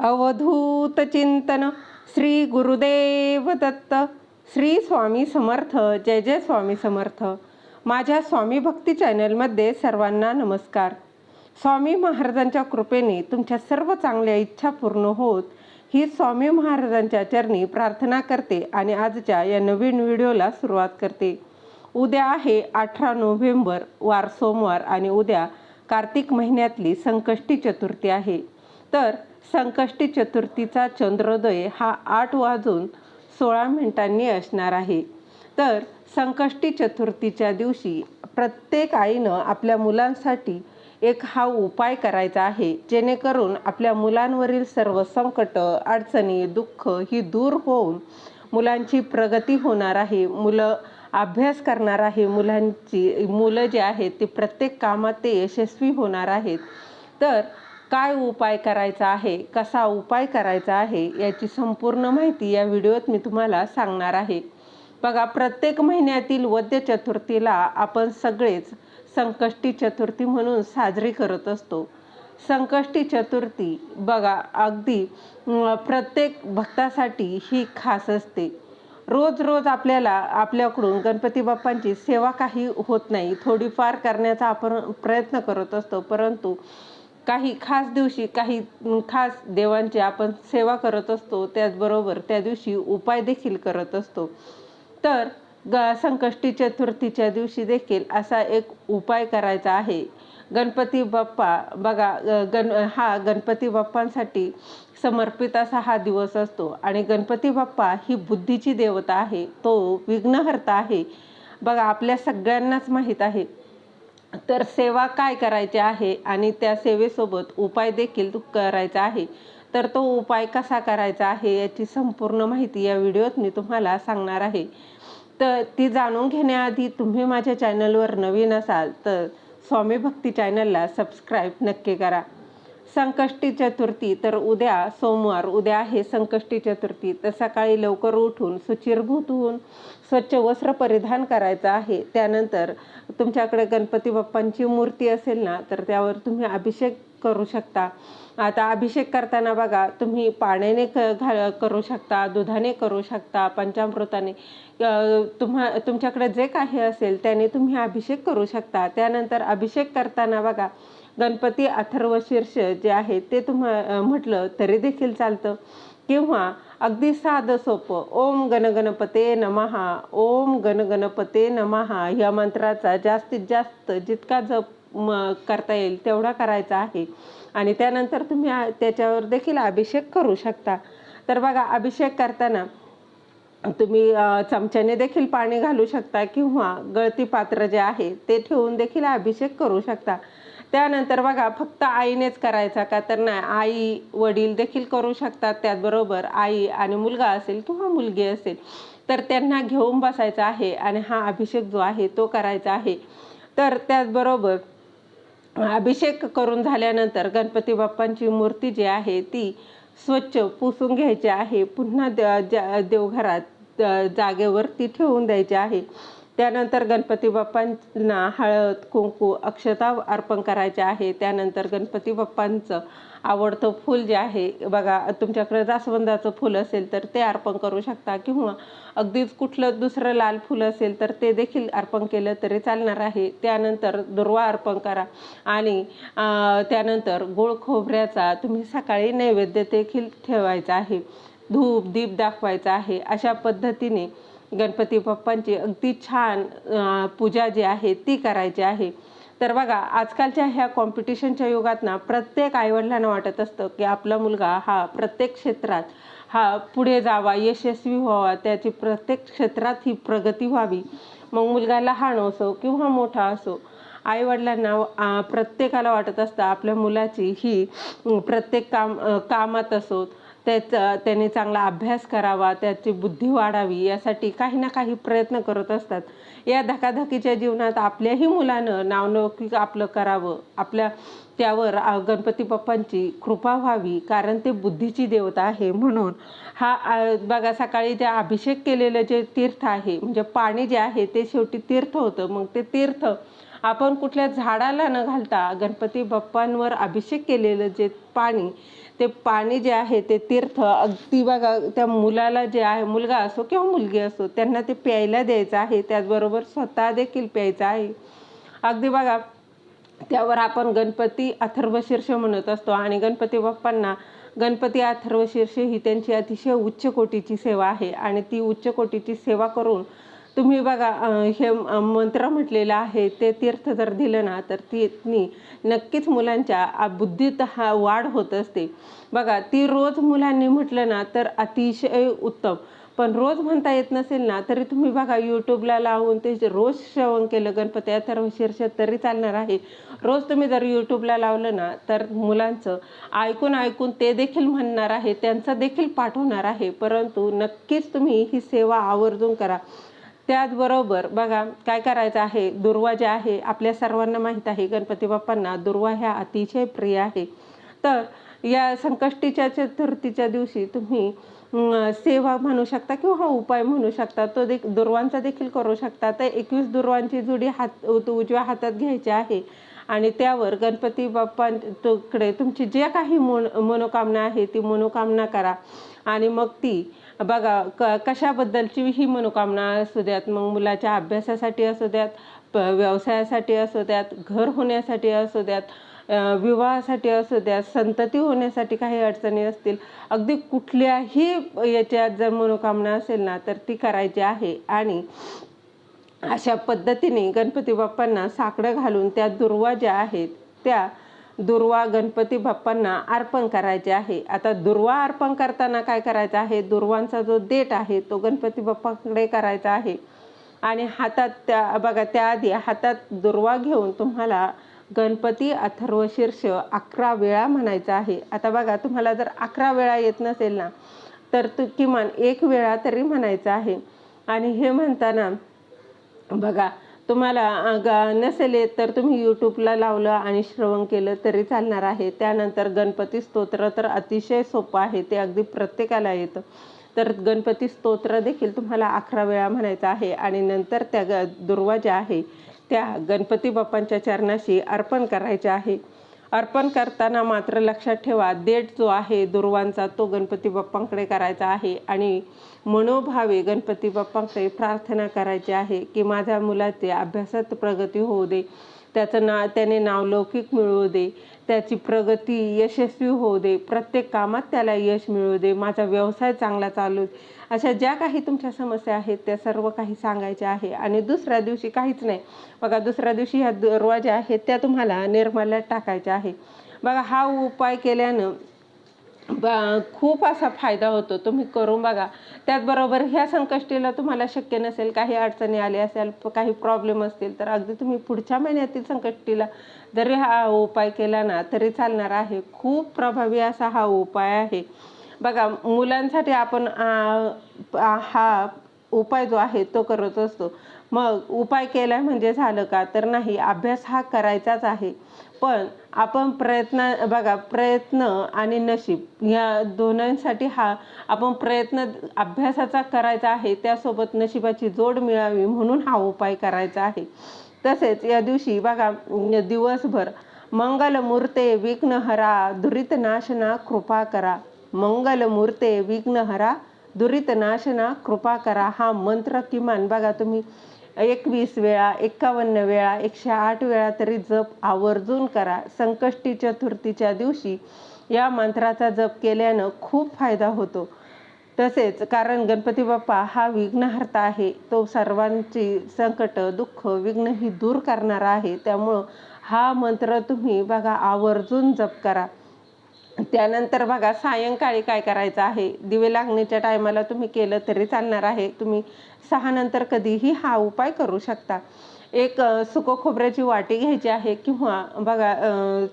अवधूत चिंतन श्री गुरुदेव दत्त. श्री स्वामी समर्थ. जय जय स्वामी समर्थ. माझ्या स्वामी भक्ती चॅनलमध्ये सर्वांना नमस्कार. स्वामी महाराजांच्या कृपेने तुमच्या सर्व चांगल्या इच्छा पूर्ण होत ही स्वामी महाराजांच्या चरणी प्रार्थना करते आणि आजच्या या नवीन व्हिडिओला सुरुवात करते. उद्या आहे अठरा नोव्हेंबर वार सोमवार आणि उद्या कार्तिक महिन्यातली संकष्टी चतुर्थी आहे. तर संकष्टी चतुर्थीचा चंद्रोदय हा आठ वाजून सोळा मिनिटांनी असणार आहे. तर संकष्टी चतुर्थीच्या दिवशी प्रत्येक आईनं आपल्या मुलांसाठी एक हा उपाय करायचा आहे. जेणेकरून आपल्या मुलांवरील सर्व संकट अडचणी दुःख ही दूर होऊन मुलांची प्रगती होणार आहे. मुलं अभ्यास करणार आहे. मुलांची मुलं जे आहेत ते प्रत्येक कामात ते यशस्वी होणार आहेत. तर काय उपाय करायचा आहे कसा उपाय करायचा आहे याची संपूर्ण माहिती या व्हिडिओत मी तुम्हाला सांगणार आहे. बघा प्रत्येक महिन्यातील वद्य चतुर्थीला आपण सगळेच संकष्टी चतुर्थी म्हणून साजरी करत असतो. संकष्टी चतुर्थी बघा अगदी प्रत्येक भक्तासाठी ही खास असते. रोज रोज आपल्याला आपल्याकडून गणपती बाप्पांची सेवा काही होत नाही. थोडीफार करण्याचा आपण प्रयत्न करत असतो परंतु काही खास दिवशी काही खास देवांची आपण सेवा करत असतो त्याचबरोबर त्या दिवशी उपाय देखील करत असतो. तर ग संकष्टी चतुर्थीच्या दिवशी देखील असा एक उपाय करायचा आहे. गणपती बाप्पा बघा गण हा गणपती बाप्पांसाठी समर्पित असा हा दिवस असतो. आणि गणपती बाप्पा ही बुद्धीची देवता आहे तो विघ्नहर्ता आहे. बघा आपल्या सगळ्यांनाच माहीत आहे. तर सेवा काय करायची आहे आणि त्या सेवेसोबत उपाय देखील करायचा आहे. तर तो उपाय कसा करायचा आहे याची संपूर्ण माहिती या व्हिडिओत मी तुम्हाला सांगणार आहे. तर ती जाणून घेण्याआधी तुम्ही माझ्या चॅनलवर नवीन असाल तर स्वामी भक्ती चॅनलला सबस्क्राईब नक्की करा. संकष्टी चतुर्थी तर उद्या सोमवार उद्या आहे संकष्टी चतुर्थी. तर सकाळी लवकर उठून सुचिरभूत होऊन स्वच्छ वस्त्र परिधान करायचं आहे. त्यानंतर तुमच्याकडे गणपती बाप्पांची मूर्ती असेल ना तर त्यावर तुम्ही अभिषेक करू शकता. आता अभिषेक करताना बघा तुम्ही पाण्याने क घा करू शकता दुधाने करू शकता पंचामृताने. तुम्हा तुमच्याकडे जे काही असेल त्याने तुम्ही अभिषेक करू शकता. त्यानंतर अभिषेक करताना बघा गणपती अथर्व शीर्ष जे आहे ते तुम्हा म्हटलं तरी देखील चालतं. किंवा अगदी साधं सोपं. ओम गणगणपते नमहा ओम गणगणपते नमहा या मंत्राचा जास्तीत जास्त जितका जप म करता येईल तेवढा करायचा आहे. आणि त्यानंतर तुम्ही त्याच्यावर देखील अभिषेक करू शकता. तर बघा अभिषेक करताना तुम्ही चमच्याने देखील पाणी घालू शकता किंवा गळती पात्र जे आहे ते ठेवून देखील अभिषेक करू शकता. त्यानंतर बघा फक्त आईनेच करायचा का तर नाही आई वडील देखील करू शकतात त्याचबरोबर आई आणि मुलगा असेल किंवा मुलगी असेल तर त्यांना घेऊन बसायचा आहे आणि हा अभिषेक जो आहे तो करायचा आहे. तर त्याचबरोबर अभिषेक करून झाल्यानंतर गणपती बाप्पांची मूर्ती जी आहे ती स्वच्छ पुसून घ्यायची आहे. पुन्हा द- ज्या- देवघरात जागेवर ती ठेवून द्यायची आहे. त्यानंतर गणपती बाप्पांना हळद कुंकू अक्षता अर्पण करायचे आहे. त्यानंतर गणपती बाप्पांचं आवडतं फूल जे आहे बघा तुमच्याकडे जास्वंदाचं फूल असेल तर ते अर्पण करू शकता किंवा अगदीच कुठलं दुसरं लाल फूल असेल तर ते देखील अर्पण केलं तरी चालणार आहे. त्यानंतर दुर्वा अर्पण करा आणि त्यानंतर गोड खोबऱ्याचा तुम्ही सकाळी नैवेद्य देखील ठेवायचा आहे. धूप दीप दाखवायचा आहे. अशा पद्धतीने गणपती बाप्पांची. अगदी छान पूजा जी आहे ती करायची आहे. तर बघा आजकालच्या ह्या कॉम्पिटिशनच्या युगात ना प्रत्येक आईवडिलांना वाटत असतं की आपला मुलगा हा प्रत्येक क्षेत्रात हा पुढे जावा यशस्वी व्हावा त्याची प्रत्येक क्षेत्रात ही प्रगती व्हावी. मग मुलगा लहान असो किंवा मोठा असो आईवडिलांना प्रत्येकाला वाटत असतं आपल्या मुलाची ही प्रत्येक काम कामात असोत त्याचा त्याने चांगला अभ्यास करावा त्याची बुद्धी वाढावी यासाठी काही ना काही प्रयत्न करत असतात. या धकाधकीच्या जीवनात आपल्याही मुलानं नावलौकिक आपलं करावं आपल्या त्यावर गणपती बाप्पांची कृपा व्हावी कारण ते बुद्धीची देवता आहे म्हणून. हा बघा सकाळी जे अभिषेक केलेलं जे तीर्थ आहे म्हणजे पाणी जे आहे ते शेवटी तीर्थ होतं. मग ते तीर्थ आपण कुठल्या झाडाला न घालता गणपती बाप्पांवर अभिषेक केलेलं जे पाणी ते पाणी जे आहे ते तीर्थ अगदी बघा त्या मुलाला जे आहे मुलगा असो किंवा मुलगी असो त्यांना ते प्यायला द्यायचं आहे त्याचबरोबर स्वतः देखील प्यायचं आहे. अगदी बघा त्यावर आपण गणपती अथर्वशीर्ष म्हणत असतो आणि गणपती बाप्पांना गणपती अथर्वशीर्ष ही त्यांची अतिशय उच्च कोटीची सेवा आहे आणि ती उच्च कोटीची सेवा करून तुम्ही बघा हे मंत्र म्हटलेलं आहे ते तीर्थ जर दिलं ना तर ती नक्कीच मुलांच्या बुद्धीत हा वाढ होत असते. बघा ती रोज मुलांनी म्हटलं ना तर अतिशय उत्तम. पण रोज म्हणता येत नसेल ना तरी तुम्ही बघा यूट्यूबला लावून ते जे रोज श्रवण केलं गणपती अथर्व शीर्ष तरी चालणार आहे. रोज तुम्ही जर यूट्यूबला लावलं ना तर मुलांचं ऐकून ऐकून ते देखील म्हणणार आहे त्यांचा देखील पाठवणार आहे. परंतु नक्कीच तुम्ही ही सेवा आवर्जून करा. त्याचबरोबर बघा काय करायचं आहे? दुर्वा जे आहे आपल्या सर्वांना माहीत आहे. गणपती बाप्पांना दुर्वा ह्या अतिशय प्रिय आहे. तर या संकष्टीच्या चतुर्थीच्या दिवशी तुम्ही सेवा म्हणू शकता किंवा हा उपाय म्हणू शकता तो देख दुर्वांचा देखील करू शकता. तर एकवीस दुर्वांची जुडी हात उत- उजव्या हातात घ्यायची आहे आणि त्यावर गणपती बाप्पांकडे तुमची जे काही मन मनोकामना आहे ती मनोकामना करा. आणि मग ती बघा क कशाबद्दलची ही मनोकामना असू द्यात मग मुलाच्या अभ्यासासाठी असू द्यात प व्यवसायासाठी असू द्यात घर होण्यासाठी असू द्यात विवाहासाठी असू द्यात संतती होण्यासाठी काही अडचणी असतील अगदी कुठल्याही याच्यात जर मनोकामना असेल ना तर ती करायची आहे. आणि अशा पद्धतीने गणपती बाप्पांना साकडं घालून त्या दुर्वा ज्या आहेत त्या दुर्वा गणपती बाप्पांना अर्पण करायचे आहे. आता दुर्वा अर्पण करताना काय करायचं आहे? दुर्वांचा जो देठ आहे तो गणपती बाप्पाकडे करायचा आहे. आणि हातात त्या बघा त्याआधी हातात दुर्वा घेऊन तुम्हाला गणपती अथर्वशीर्ष अकरा वेळा म्हणायचा आहे. आता बघा तुम्हाला जर अकरा वेळा येत नसेल ना तर तू किमान एक वेळा तरी म्हणायचं आहे. आणि हे म्हणताना बघा तुम्हाला ग- नसेल येत तर तुम्ही यूट्यूबला लावलं आणि श्रवण केलं तरी चालणार आहे. त्यानंतर गणपती स्तोत्र तर अतिशय सोपं आहे ते अगदी प्रत्येकाला येतं. तर गणपती स्तोत्र देखील तुम्हाला अकरा वेळा म्हणायचं आहे आणि नंतर त्या ग दुर्वा ज्या आहे त्या गणपती बाप्पांच्या चरणाशी अर्पण करायच्या आहे. अर्पण करताना मात्र लक्षात ठेवा देठ जो आहे दुर्वांचा तो गणपती बाप्पांकडे करायचा आहे आणि मनोभावे गणपती बाप्पांकडे प्रार्थना करायची आहे की माझ्या मुलाचे अभ्यासात प्रगती होऊ दे. त्याचं ना त्याने नावलौकिक मिळवू दे. त्याची प्रगती यशस्वी होऊ दे. प्रत्येक कामात त्याला यश मिळू दे. माझा व्यवसाय चांगला चालू दे. अशा ज्या काही तुमच्या समस्या आहेत त्या सर्व काही सांगायच्या आहे. आणि दुसऱ्या दिवशी काहीच नाही. बघा दुसऱ्या दिवशी ह्या दरवाजा आहेत त्या तुम्हाला निर्मल्यात टाकायच्या आहे. बघा हा उपाय केल्यानं बा खूप असा फायदा होतो. तुम्ही करून बघा. त्याचबरोबर ह्या संकष्टीला तुम्हाला शक्य नसेल काही अडचणी आल्या असेल काही प्रॉब्लेम असतील तर अगदी तुम्ही पुढच्या महिन्यातील संकष्टीला जरी हा उपाय केला ना तरी चालणार आहे. खूप प्रभावी असा हा उपाय आहे. बघा मुलांसाठी आपण हा उपाय जो आहे तो करत असतो. मग उपाय केला म्हणजे झालं का? तर नाही अभ्यास हा करायचाच आहे. पण आपण प्रयत्न बघा प्रयत्न आणि नशीब या दोन्हीसाठी हा आपण प्रयत्न अभ्यासाचा करायचा आहे त्यासोबत नशिबाची जोड मिळावी म्हणून हा उपाय करायचा आहे. तसेच या दिवशी बघा दिवसभर मंगलमूर्ते विघ्नहरा दुरितनाशना कृपा करा. मंगलमूर्ते विघ्नहरा दुरितनाशना कृपा करा हा मंत्र किमान बघा तुम्ही. एकवीस वेळा एकावन्न वेळा एकशे आठ वेळा तरी जप आवर्जून करा. संकष्टी चतुर्थीच्या दिवशी या मंत्राचा जप केल्यानं खूप फायदा होतो. तसेच कारण गणपती बाप्पा हा विघ्नहर्ता आहे. तो सर्वांची संकट दुःख विघ्न ही दूर करणारा आहे. त्यामुळं हा मंत्र तुम्ही बघा आवर्जून जप करा. त्यानंतर बघा सायंकाळी काय करायचं आहे? दिवे लागण्याच्या टायमाला तुम्ही केलं तरी चालणार आहे. तुम्ही सहा नंतर कधीही हा उपाय करू शकता. एक सुको खोबऱ्याची वाटी घ्यायची आहे किंवा बघा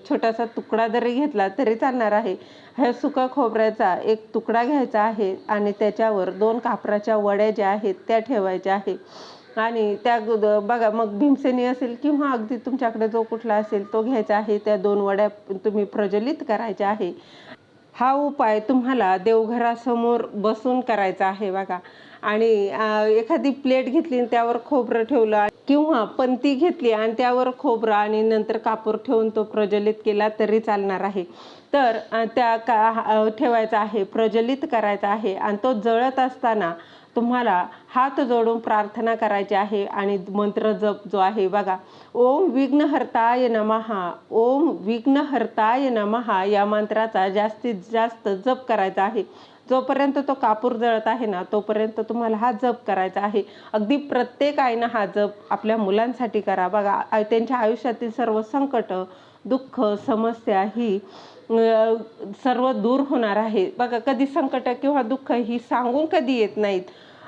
छोटासा तुकडा जरी घेतला तरी चालणार आहे. ह्या सुका खोबऱ्याचा एक तुकडा घ्यायचा आहे आणि त्याच्यावर दोन कापराच्या वड्या ज्या आहेत त्या ठेवायच्या आहे. आणि त्या बघा मग भीमसेनी असेल किंवा अगदी तुमच्याकडे जो कुठला असेल तो घ्यायचा आहे त्या दोन वड्या तुम्ही प्रज्वलित करायच्या आहे. हा उपाय तुम्हाला देवघरासमोर बसून करायचा आहे बघा. आणि एखादी प्लेट घेतली आणि त्यावर खोबरं ठेवलं किंवा पंती घेतली आणि त्यावर खोबरं आणि नंतर कापूर ठेवून तो प्रज्वलित केला तरी चालणार आहे. तर त्या का ठेवायचा आहे प्रज्वलित करायचा आहे आणि तो जळत असताना तुम्हाला हात जोडून प्रार्थना करायची आहे आणि मंत्र जप जो आहे बघा ओम विघ्नहर्ताय नमहा ओम विघ्नहर्ताय नमहा या मंत्राचा जास्तीत जास्त जप करायचा आहे. जोपर्यंत तो कापूर जळत आहे ना तोपर्यंत तुम्हाला हा जप करायचा आहे. अगदी प्रत्येक आईनं हा जप आपल्या मुलांसाठी करा. बघा त्यांच्या आयुष्यातील सर्व संकट दुःख समस्या ही सर्व दूर होणार आहे. बघा कधी संकट किंवा दुःख ही सांगून कधी येत नाहीत.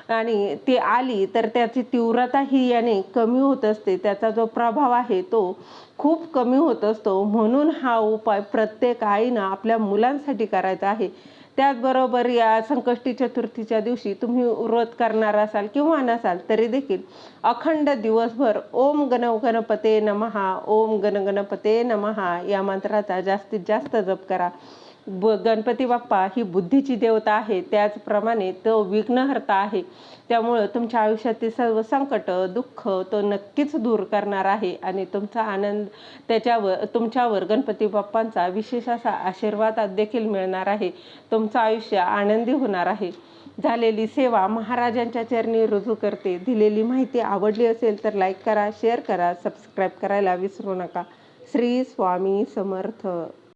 आणि ती आली तर त्याची तीव्रता ही याने कमी होत असते. त्याचा जो प्रभाव आहे तो खूप कमी होत असतो. म्हणून हा उपाय प्रत्येक आईनं आपल्या मुलांसाठी करायचा आहे. त्याचबरोबर या संकष्टी चतुर्थीच्या दिवशी तुम्ही व्रत करणार असाल किंवा नसाल तरी देखील अखंड दिवसभर ओम गण गणपते नमहा ओम गण गणपते नमहा या मंत्राचा जास्तीत जास्त जप करा. ब गणपती बाप्पा ही बुद्धीची देवता आहे. त्याचप्रमाणे तो विघ्नहर्ता आहे. त्यामुळं तुमच्या आयुष्यातील सर्व संकट दुःख तो नक्कीच दूर करणार आहे आणि तुमचा आनंद त्याच्यावर तुमच्यावर गणपती बाप्पांचा विशेष असा आशीर्वाद देखील मिळणार आहे. तुमचं आयुष्य आनंदी होणार आहे. झालेली सेवा महाराजांच्या चरणी रुजू करते. दिलेली माहिती आवडली असेल तर लाईक करा शेअर करा सबस्क्राईब करायला विसरू नका. श्री स्वामी समर्थ.